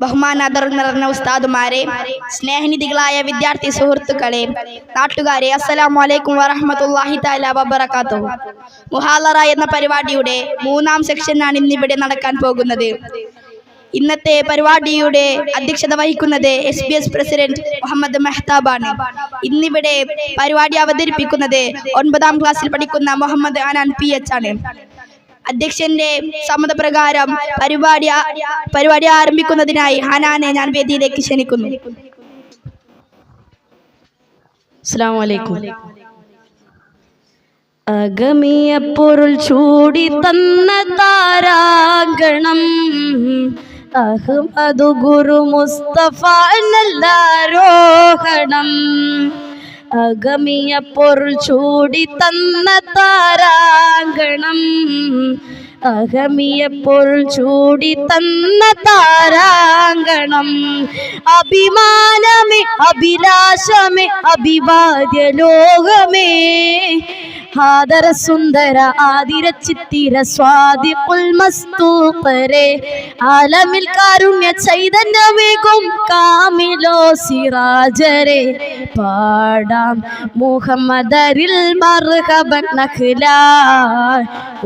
ബഹുമാനാദർ നിറഞ്ഞ ഉസ്താദുമാരെ സ്നേഹനിധികളായ വിദ്യാർത്ഥി സുഹൃത്തുക്കളെ നാട്ടുകാരെ അസ്സലാമു അലൈക്കും വറഹ്മത്തുള്ളാഹി തആല വബറകാതുഹു. മുഹാലറ എന്ന പരിപാടിയുടെ മൂന്നാം സെക്ഷനാണ് ഇന്നിവിടെ നടക്കാൻ പോകുന്നത്. ഇന്നത്തെ പരിപാടിയുടെ അധ്യക്ഷത വഹിക്കുന്നത് S B S president Muhammad മെഹ്താബാണ്. ഇന്നിവിടെ പരിപാടി അവതരിപ്പിക്കുന്നത് ഒൻപതാം ക്ലാസ്സിൽ പഠിക്കുന്ന മുഹമ്മദ് അനാൻ പി എച്ച് ആണ്. അധ്യക്ഷന്റെ സമ്മതപ്രകാരം പരിപാടി പരിപാടി ആരംഭിക്കുന്നതിനായി ഹനാനെ ഞാൻ വേദിയിലേക്ക് ക്ഷണിക്കുന്നു. അസ്സാം അഗമിയ പൊരുൾ ചൂടി തന്ന താരാഗണം. അഹമ്മദ് ഗുരു മുസ്തഫ നല്ലാരോഹണം അഗമിയ പൊർ ചൂടി തന്ന താരാഗണം അഹമിയ പൊരുൾ ചൂടി തന്ന താരാങ്കണം. അഭിമാനമേ അഭിലാഷമേ അഭിവാദ്യ ലോകമേ. ആദര സുന്ദര ആതിര ചിത്തിര സ്വാതി പുൽമസ്തൂപ്പരെ ആലമിൽ കാരുണ്യ ചൈതന്യമേകും കാമിലോ സിറാജരെ. പാടാം മുഹമ്മദരിൽ മർഹബൻ നഖില.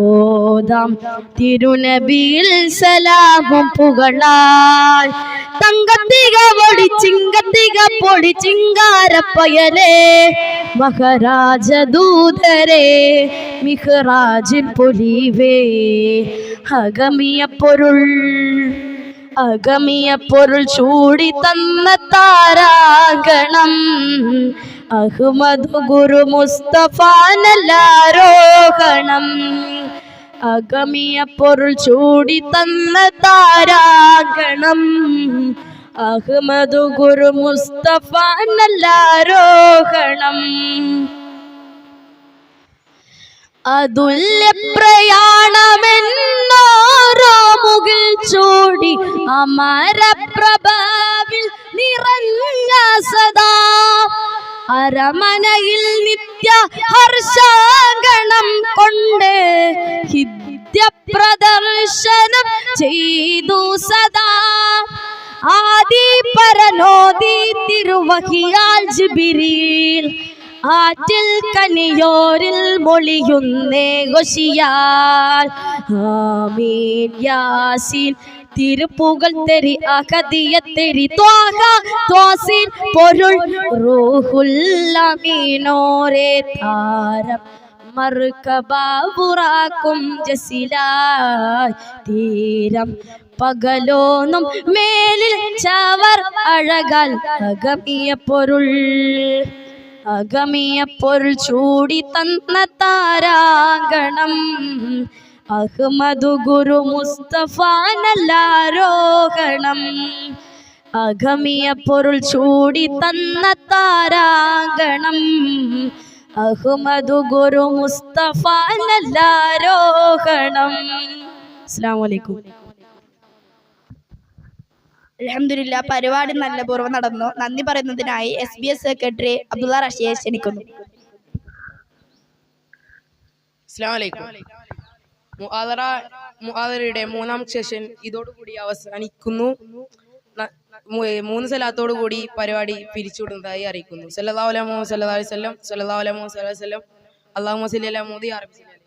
ഓതാം തിരുനബിയിൽ സലാമും പുകളാൽ തങ്കത്തിക പൊടി ചിങ്കത്തിക പൊടി ചിങ്കാരപ്പയലേ. മഹാരാജദൂതരെ മിഹ്റാജിൻ പൊലിവേ. അഗമിയ പൊരുൾ അഗമിയ പൊരുൾ ചൂടി തന്ന താരാഗണം. അഹ്മദ് ഗുരു മുസ്തഫ അഗമിയ പൊരുൾ ചൂടി തന്ന താരാഗണം. അഹമ്മദ് ഗുരു മുസ്തഫ നല്ലാരോഹണം. അതുല്യ പ്രയാണമെന്നോരോ മുകിൽ ചൂടി അമരപ്രഭാവിൽ നിറഞ്ഞ സദാ അരമനയിൽ നിത്യ ഹർഷാഗണം കൊണ്ട് പ്രദർശനം ചെയ്തു സദാ. ആദി പരനോദി തിരുവഹിയാൽ ജിബിരിൽ ആറ്റിൽ കനിയോരിൽ മൊളിയുന്നേ ഗൊഷിയാൽ ആമീൻ. യാസീൻ. തിരുപ്പുകൾ തെരി അകതിയ തെരി ത്വാഹ പൊരുൾ റൂഹുല്ലമീനോരേ താരം. മറുക്കബാബുറാക്കും ജസിലായി. തീരം പകലോന്നും മേലിൽ ചവർ അഴകാൽ അഗമിയ പൊരുൾ അഗമിയ പൊരുൾ ചൂടി തന്ന താരാഗണം അഹ്മദു ഗുരു മുസ്തഫ നല്ലാരോഹണം അഗമിയ പൊരുൾ ചൂടി തന്ന താരാഗണം അഹ്മദു ഗുരു മുസ്തഫ നല്ലാരോഹണം. അസ്സാം വലൈക്കും അലഹമില്ല പരിപാടി നല്ല പൂർവം നടന്നു. നന്ദി പറയുന്നതിനായി S B S secretary Abdulla റഷിയെ ക്ഷണിക്കുന്നു. അസ്സലാമു അലൈക്കും. മുആദറ മുആദറയുടെ മൂന്നാം സെഷൻ ഇതോടുകൂടി അവസാനിക്കുന്നു. മൂന്ന് സലാത്തോടു കൂടി പരിപാടി പിരിച്ചുവിടുന്നതായി അറിയിക്കുന്നു സല്ലാ മുഹമ്മദ് സല്ലല്ലാഹു അലൈഹി വസല്ലം അല്ലാഹുമ്മ സല്ലി അലാ മുഹമ്മദ് യാ റബ്ബി സല്ലി അലാ